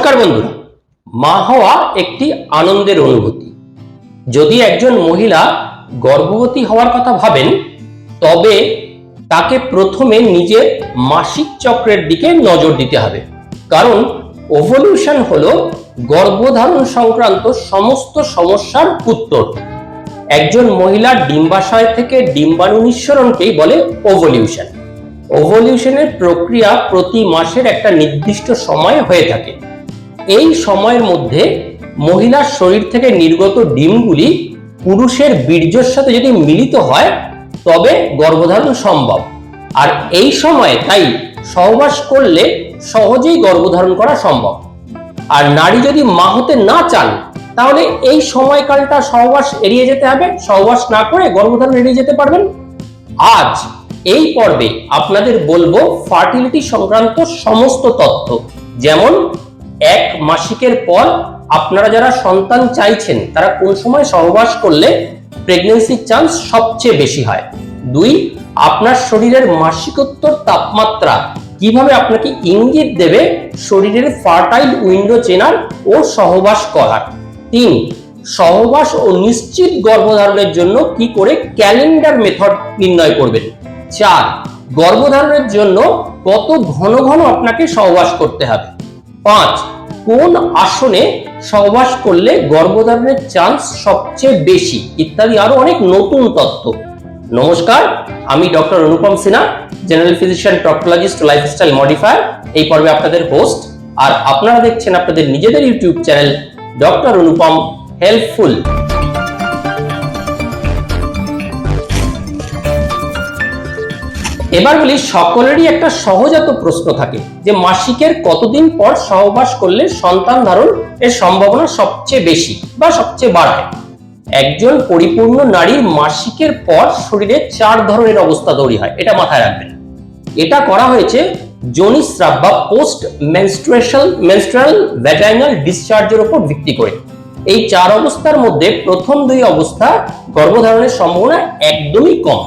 নমস্কার বন্ধুরা। মা হওয়া একটি আনন্দের অনুভূতি। যদি একজন মহিলা গর্ভবতী হওয়ার কথা ভাবেন, তবে তাকে প্রথমে নিজের মাসিক চক্রের দিকে নজর দিতে হবে। কারণ ওভলিউশন হলো গর্ভধারণ সংক্রান্ত সমস্ত সমস্যার উত্তর। একজন মহিলার ডিম্বাশয় থেকে ডিম্বাণু নিঃসরণকেই বলে ওভলিউশন। ওভলিউশনের প্রক্রিয়া প্রতি মাসের একটা নির্দিষ্ট সময় হয়ে থাকে। এই সময়ের মধ্যে মহিলার শরীর থেকে নির্গত ডিমগুলি পুরুষের বীর্যের সাথে যদি মিলিত হয়, তবে গর্ভধারণ সম্ভব। আর এই সময়ে তাই সহবাস করলে সহজেই গর্ভধারণ করা সম্ভব। আর নারী যদি মা হতে না চান, তাহলে এই সময়কালটা সহবাস এড়িয়ে যেতে হবে। সহবাস না করে গর্ভধারণ এড়িয়ে যেতে পারবেন। আজ এই পর্বে আপনাদের বলব ফার্টিলিটি সংক্রান্ত সমস্ত তথ্য, যেমন এক মাসিকের পর আপনারা যারা সন্তান চাইছেন, তারা কোন সময় সহবাস করলে প্রেগনেন্সির চান্স সবচেয়ে বেশি হয়? দুই, আপনার শরীরের মাসিকোত্তর তাপমাত্রা কীভাবে আপনাকে ইঙ্গিত দেবে শরীরের ফার্টাইল উইন্ডো চেনার ও সহবাস করার? তিন, সহবাস ও নিশ্চিত গর্ভধারণের জন্য কি করে ক্যালেন্ডার মেথড নির্ণয় করবেন? চার, গর্ভধারণের জন্য কত ঘন ঘন আপনাকে সহবাস করতে হবে? পাঁচ, কোন আসনে সহবাস করলে গর্ভধারণের চান্স সবচেয়ে বেশি? ইত্যাদি আরও অনেক নতুন তত্ত্ব। নমস্কার, আমি doctor Anupam Sinha general physician toxicologist lifestyle modifier এই পর্বে আপনাদের হোস্ট আর আপনারা দেখছেন আপনাদের নিজেদের YouTube channel doctor Anupam helpful এবার বলি, সকলেরই একটা সহজাত প্রশ্ন থাকে যে, মাসিকের কতদিন পর সহবাস করলে সন্তান ধারণ এর সম্ভাবনা সবচেয়ে বেশি বা সবচেয়ে বাড়ায়? একজন পরিপূর্ণ নারীর মাসিকের পর শরীরে চার ধরনের অবস্থা তৈরি হয়, এটা মাথায় রাখবেন। এটা করা হয়েছে জনিস্রাব বা পোস্ট মেনস্ট্রুয়েশন মেনস্ট্রাল ভ্যাজাইনাল ডিসচার্জের উপর ভিত্তি করে। এই চার অবস্থার মধ্যে প্রথম দুই অবস্থা গর্ভধারণের সম্ভাবনা একদমই কম।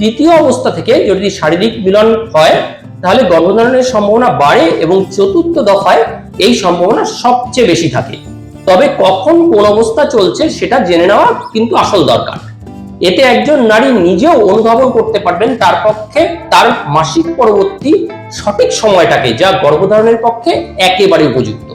তৃতীয় অবস্থা থেকে যদি শারীরিক মিলন হয়, তাহলে গর্ভধারণের সম্ভাবনা বাড়ে এবং চতুর্থ দফায় এই সম্ভাবনা সবচেয়ে বেশি থাকে। তবে কখন কোন অবস্থা চলছে সেটা জেনে নেওয়া কিন্তু আসল দরকার। এতে একজন নারী নিজেও অনুধাবন করতে পারবেন তার পক্ষে তার মাসিক পরবর্তী সঠিক সময়টাকে যা গর্ভধারণের পক্ষে একেবারে উপযুক্ত।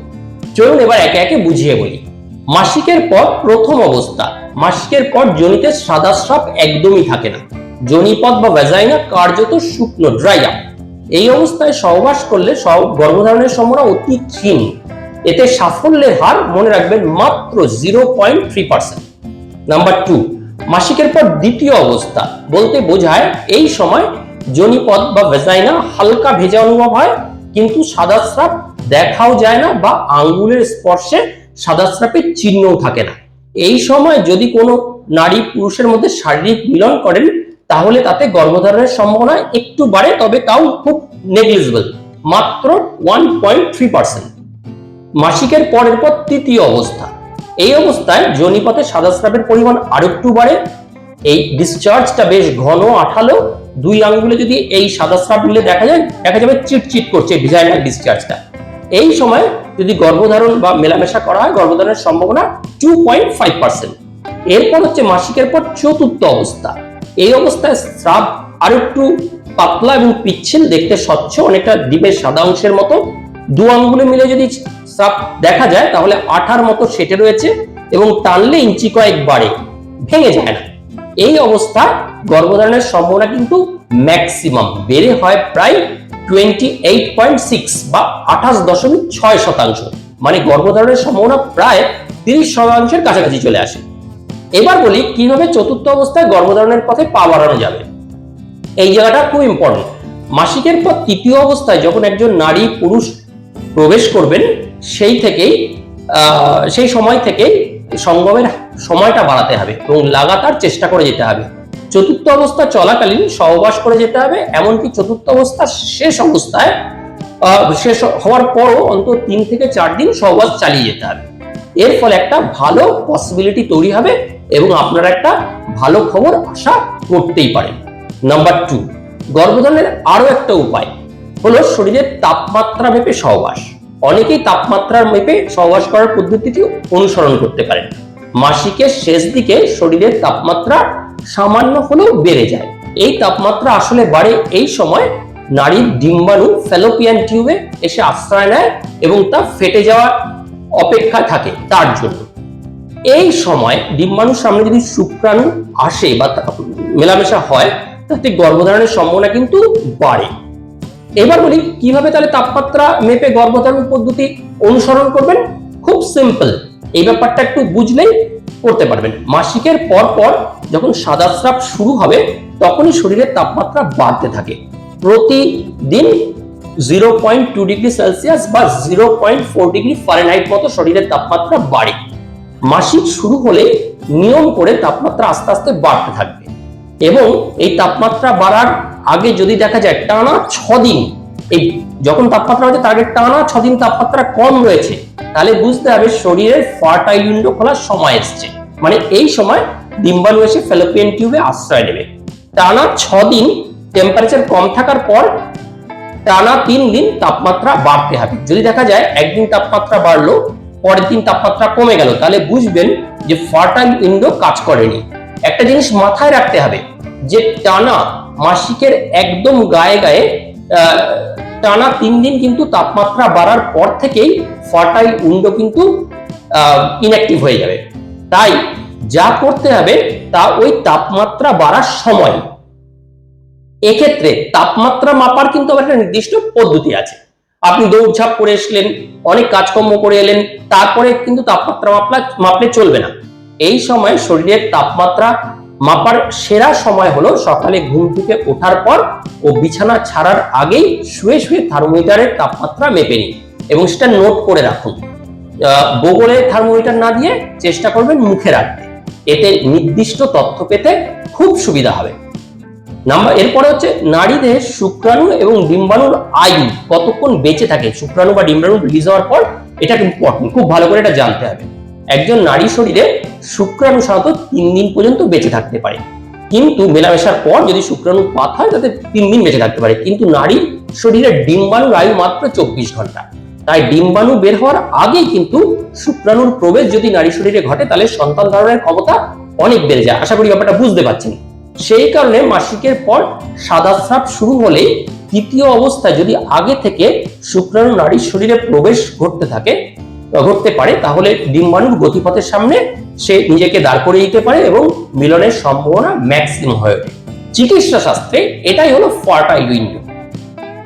চলুন এবার একে একে বুঝিয়ে বলি। মাসিকের পর প্রথম অবস্থা। মাসিকের পর জনিতে সাদা স্রাব একদমই থাকে না। জনিপথ বা ভ্যাজাইনা কার্যত শুকনো ড্রাই আপ এই অবস্থায় সহবাস করলে সহ গর্ভধারণের সম্ভাবনা অতি ক্ষীণ। এতে সাফল্যের হার মনে রাখবেন মাত্র zero point three percent number two মাসিকের পর দ্বিতীয় অবস্থা। বলতে বোঝায় এই সময় জনিপথ বা ভেজাইনা হালকা ভেজা অনুভব হয়, কিন্তু সাদা স্রাব দেখাও যায় না বা আঙ্গুলের স্পর্শে সাদা স্রাপের চিহ্নও থাকে না। এই সময় যদি কোনো নারী পুরুষের মধ্যে শারীরিক মিলন করেন তাহলে তাতে গর্ভধারণের সম্ভাবনা একটু বাড়ে, তবে তাও খুব নেগলিজেবল মাত্র ওয়ান পয়েন্ট থ্রি পার্সেন্ট মাসিকের পরের পর তৃতীয় অবস্থা। এই অবস্থায় জনিপথে সাদা স্রাবের পরিমাণ আরও একটু বাড়ে। এই ডিসচার্জটা বেশ ঘন, আঠালো। দুই আঙ্গুলে যদি এই সাদা স্রাব মিলে দেখা যায়, দেখা যাবে চিটচিট করছে ভিজাইনাল ডিসচার্জটা এই সময় যদি গর্ভধারণ বা মেলামেশা করা হয়, গর্ভধারণের সম্ভাবনা টু পয়েন্ট ফাইভ পার্সেন্ট এরপর হচ্ছে মাসিকের পর চতুর্থ অবস্থা। এই অবস্থায় স্রাব আরও একটু পাতলা এবং পিচ্ছিল দেখতে স্বচ্ছ, অনেকটা ডিমের সাদা অংশের মতো। দু আঙ্গুলে মিলে যদি স্রাব দেখা যায়, তাহলে আঠার মতো সেটে রয়েছে এবং টানলে ইঞ্চি কয়েক বাড়ে, ভেঙে যায় না। এই অবস্থা গর্ভধারণের সম্ভাবনা কিন্তু ম্যাক্সিমাম, বেড়ে হয় প্রায় টোয়েন্টি এইট পয়েন্ট সিক্স বা আঠাশ দশমিক ছয় শতাংশ। মানে গর্ভধারণের সম্ভাবনা প্রায় তিরিশ শতাংশের কাছাকাছি চলে আসে। এবার বলি কীভাবে চতুর্থ অবস্থায় গর্ভধারণের পথে পা বাড়ানো যাবে? এই জায়গাটা খুব ইম্পর্টেন্ট মাসিকের পর তৃতীয় অবস্থায় যখন একজন নারী পুরুষ প্রবেশ করবেন সেই থেকেই সেই সময় থেকেই সঙ্গমের সময়টা বাড়াতে হবে এবং লাগাতার চেষ্টা করে যেতে হবে। চতুর্থ অবস্থা চলাকালীন সহবাস করে যেতে হবে এমনকি চতুর্থ অবস্থা শেষ অবস্থায় শেষ হওয়ার পরও অন্তত তিন থেকে চার দিন সহবাস চালিয়ে যেতে হবে। এর ফলে একটা ভালো পসিবিলিটি তৈরি হবে এবং আপনারা একটা ভালো খবর আশা করতেই পারেন। নাম্বার টু গর্ভধারণের আরও একটা উপায় হলো শরীরের তাপমাত্রা মেপে সহবাস। অনেকেই তাপমাত্রার মেপে সহবাস করার পদ্ধতিটি অনুসরণ করতে পারেন। মাসিকের শেষ দিকে শরীরের তাপমাত্রা সামান্য হলেও বেড়ে যায়। এই তাপমাত্রা আসলে বাড়ে এই সময় নারীর ডিম্বাণু ফ্যালোপিয়ান টিউবে এসে আশ্রয় নেয় এবং তা ফেটে যাওয়ার অপেক্ষা থাকে। তার জন্য এই সময় ডিম্বাণুর সামনে যদি শুক্রাণু আসে বা মেলামেশা হয় তাতে গর্ভধারণের সম্ভাবনা কিন্তু বাড়ে। এবার বলি, কীভাবে তাহলে তাপমাত্রা মেপে গর্ভধারণ পদ্ধতি অনুসরণ করবেন? খুব সিম্পল এই ব্যাপারটা একটু বুঝলেই করতে পারবেন। মাসিকের পর পর যখন সাদা স্রাব শুরু হবে, তখনই শরীরের তাপমাত্রা বাড়তে থাকে। প্রতিদিন zero point two degree Celsius বা zero point four degree Fahrenheit মতো শরীরের তাপমাত্রা বাড়ে। মাসিক শুরু হলে নিয়ম করে তাপমাত্রা আস্তে আস্তে বাড়তে থাকবে। এবং এই তাপমাত্রা বাড়ার আগে যদি দেখা যায় টানা ছ দিন এই যখন তাপমাত্রা হচ্ছে তার আগে টানা ছ দিন তাপমাত্রা কম রয়েছে, তাহলে বুঝতে হবে শরীরের ফার্টাইল উইন্ডো খোলার সময় এসছে। মানে এই সময় ডিম্বাণু এসে ফেলোপিয়ান টিউবে আশ্রয় নেবে। টানা ছ দিন টেম্পারেচার কম থাকার পর টানা তিন দিন তাপমাত্রা বাড়তে হবে। যদি দেখা যায় একদিন তাপমাত্রা বাড়লো পরের দিন তাপমাত্রা কমে গেল। তাহলে বুঝবেন যে ফার্টাইল উইন্ডো কাজ করেনি। একটা জিনিস মাথায় রাখতে হবে যে টানা মাসিকের একদম গায়ে গায়ে টানা তিন দিন কিন্তু তাপমাত্রা বাড়ার পর থেকেই ফার্টাইল উইন্ডো কিন্তু ইনঅ্যাক্টিভ হয়ে যাবে। তাই যা করতে হবে তা ওই তাপমাত্রা বাড়ার সময়। এক্ষেত্রে তাপমাত্রা মাপার কিন্তু আবার একটা নির্দিষ্ট পদ্ধতি আছে। আপনি দৌড়ঝাঁপ করে এসলেন, অনেক কাজকর্ম করে এলেন, তারপরে কিন্তু তাপমাত্রা মাপলা মাপলে চলবে না। এই সময় শরীরের তাপমাত্রা মাপার সেরা সময় হলো সকালে ঘুম থেকে ওঠার পর ও বিছানা ছাড়ার আগেই শুয়ে শুয়ে থার্মোমিটারের তাপমাত্রা মেপে নিন এবং সেটা নোট করে রাখুন। বগলে থার্মোমিটার না দিয়ে চেষ্টা করবেন মুখে রাখতে। এতে নির্দিষ্ট তথ্য পেতে খুব সুবিধা হবে। নাম্বার, এরপরে হচ্ছে নারীদের শুক্রাণু এবং ডিম্বাণুর আয়ু কতক্ষণ বেঁচে থাকে? শুক্রাণু বা ডিম্বাণু রিলিজ হওয়ার পর এটা ইম্পর্টেন্ট খুব ভালো করে এটা জানতে হবে। একজন নারী শরীরে শুক্রাণু সাধারণত তিন দিন পর্যন্ত বেঁচে থাকতে পারে। কিন্তু মেলামেশার পর যদি শুক্রাণু পাত হয়, তাতে তিন দিন বেঁচে থাকতে পারে। কিন্তু নারীর শরীরে ডিম্বাণুর আয়ু মাত্র চব্বিশ ঘণ্টা। তাই ডিম্বাণু বের হওয়ার আগেই কিন্তু শুক্রাণুর প্রবেশ যদি নারী শরীরে ঘটে, তাহলে সন্তান ধারণের ক্ষমতা অনেক বেড়ে যায়। আশা করি ব্যাপারটা বুঝতে পারছেন। সেই কারণে মাসিকের পর সাদা স্রাব শুরু হলে তৃতীয় অবস্থায় যদি আগে থেকে শুক্রাণু নারীর শরীরে প্রবেশ ঘটতে থাকে ঘটতে পারে, তাহলে ডিম্বাণুর গতিপথের সামনে সে নিজেকে দাঁড় করিয়ে দিতে পারে এবং মিলনের সম্ভাবনা ম্যাক্সিমাম হয়ে ওঠে। চিকিৎসা শাস্ত্রে এটাই হলো ফার্টাইল উইন্ডো।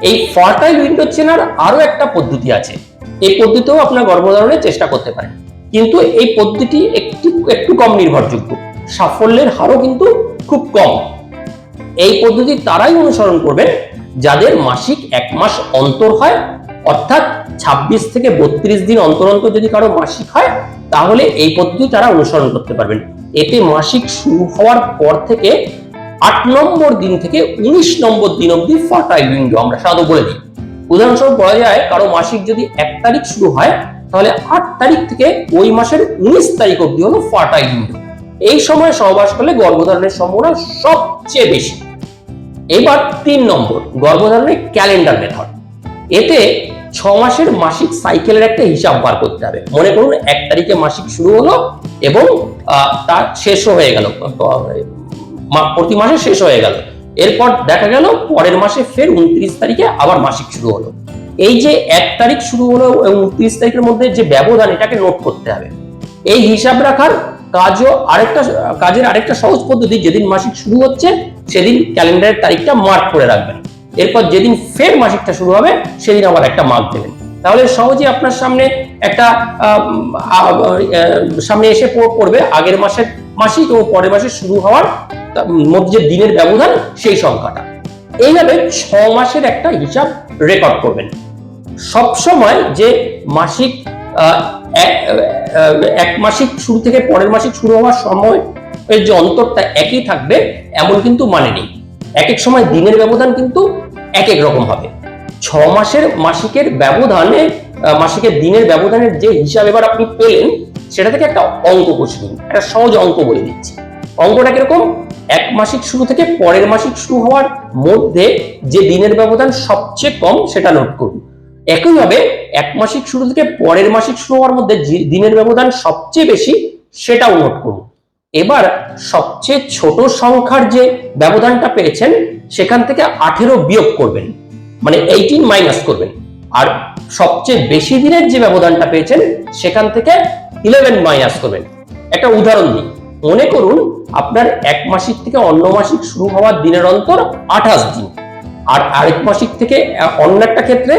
এই ফার্টাইল উইন্ডো চেনার আরও একটা পদ্ধতি আছে। এই পদ্ধতিও আপনার গর্ভধারণের চেষ্টা করতে পারেন। কিন্তু এই পদ্ধতি একটু একটু কম নির্ভরযোগ্য। সাফল্যের হারও কিন্তু খুব কম। এই পদ্ধতি তারাই অনুসরণ করবেন যাদের মাসিক এক মাস অন্তর হয়, অর্থাৎ ২৬ থেকে বত্রিশ দিন অন্তর অন্তর যদি কারও মাসিক হয়, তাহলে এই পদ্ধতি তারা অনুসরণ করতে পারবেন। এতে মাসিক শুরু হওয়ার পর থেকে আট নম্বর দিন থেকে উনিশ নম্বর দিন অবধি ফার্টাইল উইন্ডো আমরা সাধারণত বলে দিই। উদাহরণস্বরূপ বলা যায়, কারও মাসিক যদি এক তারিখ শুরু হয়, তাহলে আট তারিখ থেকে ওই মাসের উনিশ তারিখ অব্দি হলো ফার্টাইল উইন্ডো এই সময় সহবাস করলে গর্ভধারণের সম্ভাবনা সবচেয়ে বেশি। এবার তিন নম্বর, গর্ভধারণের ক্যালেন্ডার মেথড। এতে ছ মাসের মাসিক সাইকেলের একটা হিসাব বার করতে হবে। মনে করুন, এক তারিখে মাসিক শুরু হলো এবং তার শেষও হয়ে গেল। প্রতি মাসে শেষ হয়ে গেল। এরপর দেখা গেল, পরের মাসে ফের উনত্রিশ তারিখে আবার মাসিক শুরু হলো। এই যে এক তারিখ শুরু হলো এবং উনত্রিশ তারিখের মধ্যে যে ব্যবধান, এটাকে নোট করতে হবে। এই হিসাব রাখার কাজও আরেকটা, কাজের আরেকটা সহজ পদ্ধতি যেদিন মাসিক শুরু হচ্ছে, সেদিন ক্যালেন্ডারের তারিখটা মার্ক করে রাখবেন। এরপর যেদিন ফের মাসিকটা শুরু হবে, সেদিন আবার একটা মার্ক দেবেন। তাহলে সহজেই আপনার সামনে একটা সামনে এসে পড়বে। আগের মাসের মাসিক ও পরের মাসে শুরু হওয়ার মধ্যে যে দিনের ব্যবধান, সেই সংখ্যাটা। এইভাবে ছ মাসের একটা হিসাব রেকর্ড করবেন। সবসময় যে মাসিক এক- মাসিক শুরু থেকে পরের মাসিক শুরু হওয়ার সময় এর যে অন্তরটা একই থাকবে, এমন কিন্তু মানে নেই। এক এক সময় দিনের ব্যবধান কিন্তু এক এক রকম হবে। ছ মাসের মাসিকের ব্যবধানে মাসিকের দিনের ব্যবধানের যে হিসাব এবার আপনি পেলেন, সেটা থেকে একটা অঙ্ক কষে নিন। একটা সহজ অঙ্ক বলে দিচ্ছি। অঙ্কটা কীরকম? এক মাসিক শুরু থেকে পরের মাসিক শুরু হওয়ার মধ্যে যে দিনের ব্যবধান সবচেয়ে কম, সেটা নোট করুন। একইভাবে এক মাসিক শুরু থেকে পরের মাসিক শুরু হওয়ার মধ্যে দিনের ব্যবধান সবচেয়ে বেশি সেটাও নোট করুন। এবার সবচেয়ে ছোট সংখ্যার যে ব্যবধানটা পেয়েছেন, সেখান থেকে আঠেরো বিয়োগ করবেন মানে এইটিন মাইনাস করবেন। আর সবচেয়ে বেশি দিনের যে ব্যবধানটা পেয়েছেন, সেখান থেকে ইলেভেন মাইনাস করবেন। একটা উদাহরণ দিই, মনে করুন আপনার এক মাসিক থেকে অন্য মাসিক শুরু হওয়ার দিনের অন্তর আঠাশ দিন। আর আরেক মাসিক থেকে অন্য একটা ক্ষেত্রে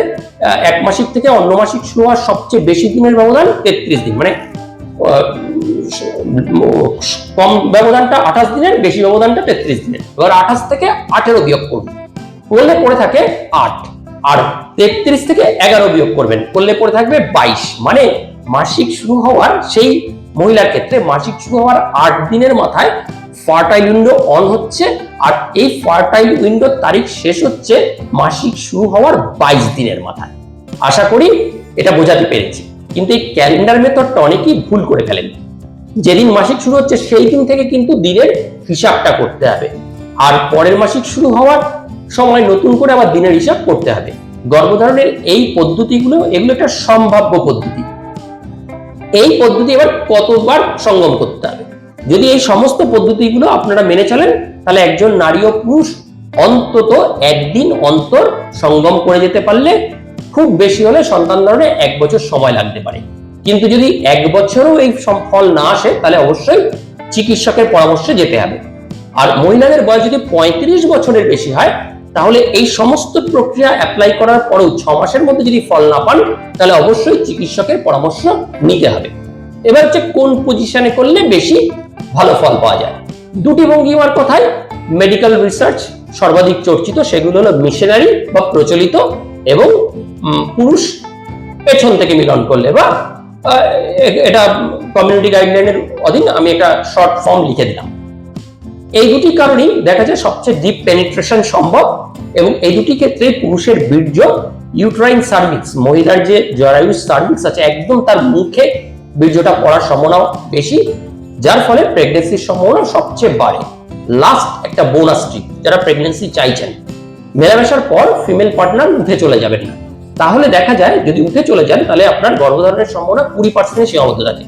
এক মাসিক থেকে অন্য মাসিক শুরু হওয়ার সবচেয়ে বেশি দিনের ব্যবধান তেত্রিশ দিন। মানে কম ব্যবধানটা আঠাশ দিনের, বেশি ব্যবধানটা তেত্রিশ দিনের। এবার আঠাশ থেকে আঠেরো বিয়োগ করবেন করলে পড়ে থাকে আট। আর তেত্রিশ থেকে এগারো বিয়োগ করবেন। করলে পড়ে থাকবে বাইশ। মানে মাসিক শুরু হওয়ার সেই মহিলার ক্ষেত্রে মাসিক শুরু হওয়ার আট দিনের মাথায় ফার্টাইল উইন্ডো অন হচ্ছে, আর এই ফার্টাইল উইন্ডোর তারিখ শেষ হচ্ছে মাসিক শুরু হওয়ার বাইশ দিনের মাথায়। আশা করি এটা বোঝাতে পেরেছি। কিন্তু এই ক্যালেন্ডার মেথডটা অনেকেই ভুল করে ফেলেন। যেদিন মাসিক শুরু হচ্ছে, সেই দিন থেকে কিন্তু দিনের হিসাবটা করতে হবে। আর পরের মাসিক শুরু হওয়ার সময় নতুন করে আবার দিনের হিসাব করতে হবে। গর্ভধারণের এই পদ্ধতিগুলো, এগুলো একটা সম্ভাব্য পদ্ধতি। এই পদ্ধতি এবার কতবার সঙ্গম করতে হবে? যদি এই সমস্ত পদ্ধতিগুলো আপনারা মেনে চলেন, তাহলে একজন নারী ও পুরুষ অন্তত একদিন অন্তর সঙ্গম করে যেতে পারলে খুব বেশি হলে সন্তান ধারণে এক বছর সময় লাগতে পারে। কিন্তু যদি এক বছরও এই ফল না আসে, তাহলে অবশ্যই চিকিৎসকের পরামর্শে যেতে হবে। আর মহিলাদের বয়স যদি পঁয়ত্রিশ বছরের বেশি হয়, তাহলে এই সমস্ত প্রক্রিয়া অ্যাপ্লাই করার পরেও ছ মাসের মধ্যে যদি ফল না পান, তাহলে অবশ্যই চিকিৎসকের পরামর্শ নিতে হবে। এবার হচ্ছে কোন পজিশনে করলে বেশি ভালো ফল পাওয়া যায়। দুটি ভঙ্গিমার কথায় মেডিকেল রিসার্চ সর্বাধিক চর্চিত, সেগুলো হলো মিশনারি বা প্রচলিত এবং পুরুষ পেছন থেকে মিলন করলে বা এটা কমিউনিটি গাইডলাইনের অধীন আমি একটা শর্ট ফর্ম লিখে দিলাম। এই দুটি কারণেই দেখা যায় সবচেয়ে ডিপ পেনিট্রেশন সম্ভব এবং এই দুটি ক্ষেত্রে পুরুষের বীর্য ইউট্রাইন সার্ভিক্স মহিলার যে জরায়ু সার্ভিক্স আছে, একদম তার মুখে বীর্যটা পড়ার সম্ভাবনা বেশি। যার ফলে প্রেগনেন্সির সম্ভাবনা সবচেয়ে বাড়ে। লাস্ট একটা বোনাস ট্রিক যারা প্রেগনেন্সি চাইছেন। মেলামেশার পর ফিমেল পার্টনার উঠে চলে যাবেন না। তাহলে দেখা যায়, যদি উঠে চলে যান, তাহলে আপনার গর্ভধারণের সম্ভাবনা কুড়ি পার্সেন্ট সীমাবদ্ধ থাকে।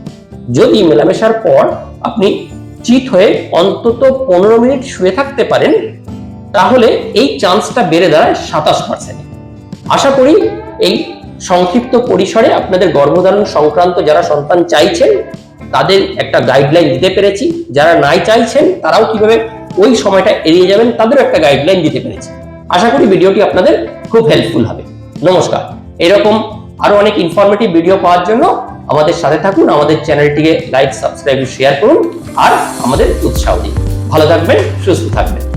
যদি মেলামেশার পর আপনি চিত হয়ে অন্তত পনেরো মিনিট শুয়ে থাকতে পারেন, তাহলে এই চান্সটা বেড়ে দাঁড়ায় সাতাশ পার্সেন্ট আশা করি এই সংক্ষিপ্ত পরিসরে আপনাদের গর্ভধারণ সংক্রান্ত যারা সন্তান চাইছেন তাদের একটা গাইডলাইন দিতে পেরেছি। যারা নাই চাইছেন, তারাও কীভাবে ওই সময়টা এড়িয়ে যাবেন, তাদেরও একটা গাইডলাইন দিতে পেরেছি। আশা করি ভিডিওটি আপনাদের খুব হেল্পফুল হবে। নমস্কার। এরকম আরও অনেক ইনফরমেটিভ ভিডিও পাওয়ার জন্য আমাদের সাথে থাকুন, আমাদের চ্যানেলটিকে লাইক সাবস্ক্রাইব শেয়ার করুন, আর আমাদের উৎসাহ দিন। ভালো থাকবেন, সুস্থ থাকবেন।